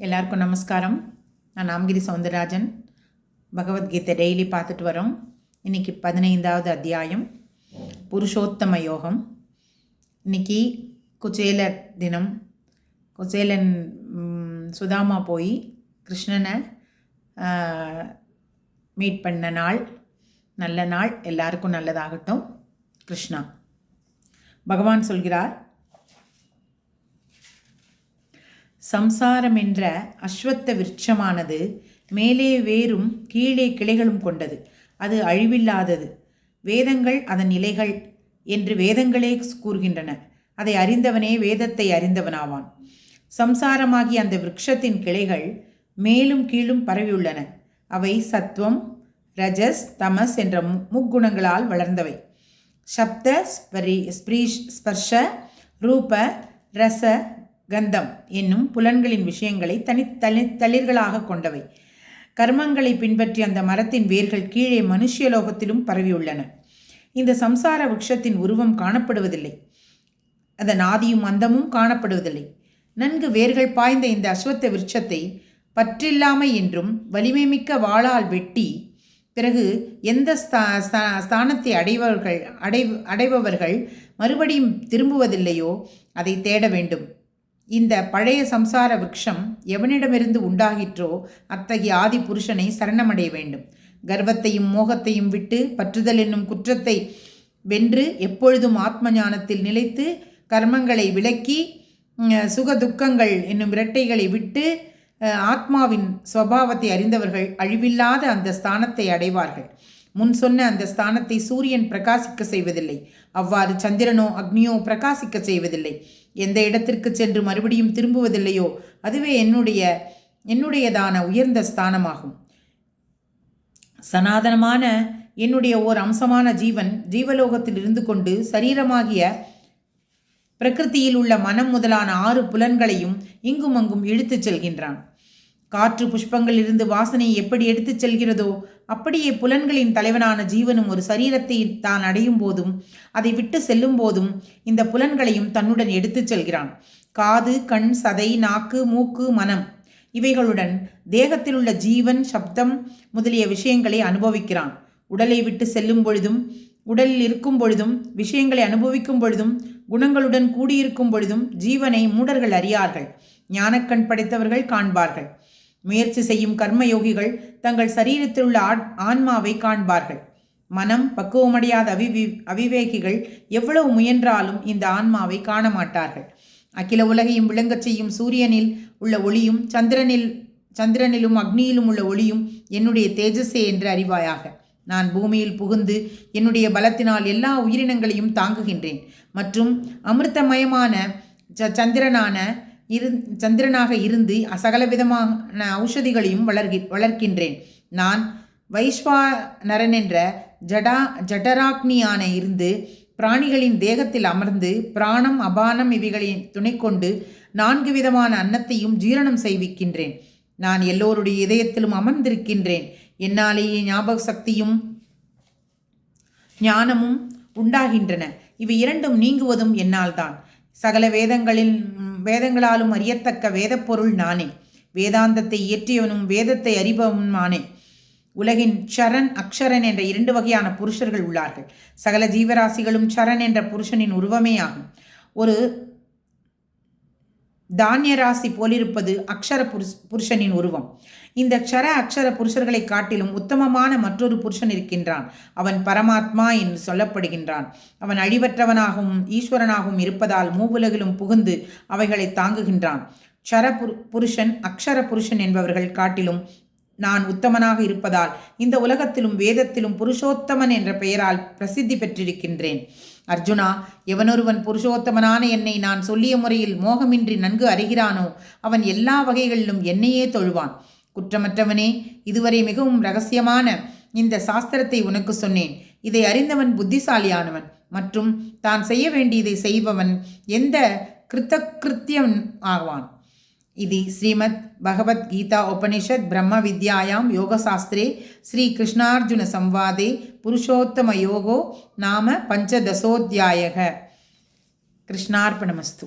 எல்லாருக்கும் நமஸ்காரம். நான் நாமகிரி சவுந்தரராஜன். பகவத்கீதை டெய்லி பார்த்துட்டு வரோம். இன்றைக்கி பதினைந்தாவது அத்தியாயம் புருஷோத்தம யோகம். இன்றைக்கி குச்சேலர் தினம். குச்சேலன் சுதாமா போய் கிருஷ்ணனை மீட் பண்ண நாள். நல்ல நாள். எல்லாருக்கும் நல்லதாகட்டும். கிருஷ்ணா. பகவான் சொல்கிறார் சம்சாரம் என்ற அஸ்வத்த விருட்சமானது மேலே வேரும் கீழே கிளைகளும் கொண்டது. அது அழிவில்லாதது. வேதங்கள் அதன் நிலைகள் என்று வேதங்களே கூறுகின்றன. அதை அறிந்தவனே வேதத்தை அறிந்தவனாவான். சம்சாரமாகிய அந்த விருட்சத்தின் கிளைகள் மேலும் கீழும் பரவியுள்ளன. அவை சத்வம் ரஜஸ் தமஸ் என்ற மு- முக்குணங்களால் வளர்ந்தவை. சப்த ஸ்பரி ஸ்பிரீஷ் ஸ்பர்ஷ ரூப ரச கந்தம் என்னும் புலன்களின் விஷயங்களை தனி தனி தளிர்களாக கொண்டவை. கர்மங்களை பின்பற்றி அந்த மரத்தின் வேர்கள் கீழே மனுஷ்யலோகத்திலும் பரவியுள்ளன. இந்த சம்சார விருஷத்தின் உருவம் காணப்படுவதில்லை. அதன் ஆதியும் அந்தமும் காணப்படுவதில்லை. நன்கு வேர்கள் பாய்ந்த இந்த அஸ்வத்த விருட்சத்தை பற்றில்லாமை என்றும் வலிமை மிக்க வாளால் வெட்டி பிறகு எந்த ஸ்தா- ஸ்தானத்தை அடைவர்கள் அடை அடைபவர்கள் மறுபடியும் திரும்புவதில்லையோ அதை தேட வேண்டும். இந்த பழைய சம்சார விரக்ஷம் எவனிடமிருந்து உண்டாகிற்றோ அத்தகைய ஆதி புருஷனை சரணமடைய வேண்டும். கர்வத்தையும் மோகத்தையும் விட்டு பற்றுதல் என்னும் குற்றத்தை வென்று எப்பொழுதும் ஆத்ம ஞானத்தில் நிலைத்து கர்மங்களை விலக்கி சுக துக்கங்கள் என்னும் இரட்டைகளை விட்டு ஆத்மாவின் சுவாவத்தை அறிந்தவர்கள் அழிவில்லாத அந்த ஸ்தானத்தை அடைவார்கள். முன் சொன்ன அந்த ஸ்தானத்தை சூரியன் பிரகாசிக்க செய்வதில்லை. அவ்வாறு சந்திரனோ அக்னியோ பிரகாசிக்க செய்வதில்லை. எந்த இடத்திற்கு சென்று மறுபடியும் திரும்புவதில்லையோ அதுவே என்னுடைய என்னுடையதான உயர்ந்த ஸ்தானமாகும். சனாதனமான என்னுடைய ஓர் அம்சமான ஜீவன் ஜீவலோகத்தில் இருந்து கொண்டு சரீரமாகிய பிரகிருதியில் உள்ள மனம் முதலான ஆறு புலன்களையும் இங்கும் அங்கும் இழுத்துச் செல்கின்றான். காற்று புஷ்பங்கள் இருந்து வாசனையை எப்படி எடுத்துச் செல்கிறதோ அப்படியே புலன்களின் தலைவனான ஜீவனும் ஒரு சரீரத்தை தான் அடையும் போதும் அதை விட்டு செல்லும் போதும் இந்த புலன்களையும் தன்னுடன் எடுத்துச் செல்கிறான். காது கண் சதை நாக்கு மூக்கு மனம் இவைகளுடன் தேகத்தில் உள்ள ஜீவன் சப்தம் முதலிய விஷயங்களை அனுபவிக்கிறான். உடலை விட்டு செல்லும் பொழுதும் உடலில் இருக்கும் பொழுதும் விஷயங்களை அனுபவிக்கும் பொழுதும் குணங்களுடன் கூடியிருக்கும் பொழுதும் ஜீவனை மூடர்கள் அறியார்கள். ஞானக்கண் படைத்தவர்கள் காண்பார்கள். முயற்சி செய்யும் கர்மயோகிகள் தங்கள் சரீரத்தில் உள்ள ஆன்மாவை காண்பார்கள். மனம் பக்குவமடையாத அவிவி அவிவேகிகள் எவ்வளவு முயன்றாலும் இந்த ஆன்மாவை காண மாட்டார்கள் அகில உலகையும் விளங்கச் செய்யும் சூரியனில் உள்ள ஒளியும் சந்திரனில் சந்திரனிலும் அக்னியிலும் உள்ள ஒளியும் என்னுடைய தேஜஸே என்று அறிவாயாக. நான் பூமியில் புகுந்து என்னுடைய பலத்தினால் எல்லா உயிரினங்களையும் தாங்குகின்றேன். மற்றும் அமிர்தமயமான ச- சந்திரனான இரு சந்திரனாக இருந்து சகலவிதமான ஔஷதிகளையும் வளர்கி வளர்க்கின்றேன். நான் வைஸ்வானரன் என்ற ஜடா ஜடராக்னியான இருந்து பிராணிகளின் தேகத்தில் அமர்ந்து பிராணம் அபானம் இவைகளின் துணை கொண்டு நான்கு விதமான அன்னத்தையும் ஜீரணம் செய்விக்கின்றேன். நான் எல்லோருடைய இதயத்திலும் அமர்ந்திருக்கின்றேன். என்னாலேயே ஞாபக சக்தியும் ஞானமும் உண்டாகின்றன. இவை இரண்டும் நீங்குவதும் என்னால்தான். சகல வேதங்களில் வேதங்களாலும் அறியத்தக்க வேதப்பொருள் நானே. வேதாந்தத்தை இயற்றியவனும் வேதத்தை அறிபவனும் நானே. உலகின் சரண் அக்ஷரன் என்ற இரண்டு வகையான புருஷர்கள் உள்ளார்கள். சகல ஜீவராசிகளும் சரண் என்ற புருஷனின் உருவமே ஆகும். ஒரு தானிய ராசி போலிருப்பது அக்ஷர புருஷ் புருஷனின் உருவம். இந்த க்ஷர அக்ஷர புருஷர்களை காட்டிலும் உத்தமமான மற்றொரு புருஷன் இருக்கின்றான். அவன் பரமாத்மா என்று சொல்லப்படுகின்றான். அவன் அழிவற்றவனாகவும் ஈஸ்வரனாகவும் இருப்பதால் மூவுலகிலும் புகுந்து அவைகளை தாங்குகின்றான். க்ஷர புரு புருஷன் அக்ஷர புருஷன் என்பவர்கள் காட்டிலும் நான் உத்தமனாக இருப்பதால் இந்த உலகத்திலும் வேதத்திலும் புருஷோத்தமன் என்ற பெயரால் பிரசித்தி பெற்றிருக்கின்றேன். அர்ஜுனா எவனொருவன் புருஷோத்தமனான என்னை நான் சொல்லிய முறையில் மோகமின்றி நன்கு அறிகிறானோ அவன் எல்லா வகைகளிலும் என்னையே தொழுவான். குற்றமற்றவனே இதுவரை மிகவும் ரகசியமான இந்த சாஸ்திரத்தை உனக்கு சொன்னேன். இதை அறிந்தவன் புத்திசாலியானவன். மற்றும் தான் செய்ய வேண்டியதை செய்பவன் எந்த கிருத்தகிருத்தியம் ஆவான். ఇది శ్రీమద్ భగవద్గీతా ఉపనిషత్ బ్రహ్మ విద్యాయాం యోగశాస్త్రే శ్రీకృష్ణార్జున సంవాదే పురుషోత్తమ యోగో నామ పంచదశోధ్యాయ కృష్ణార్పణమస్తు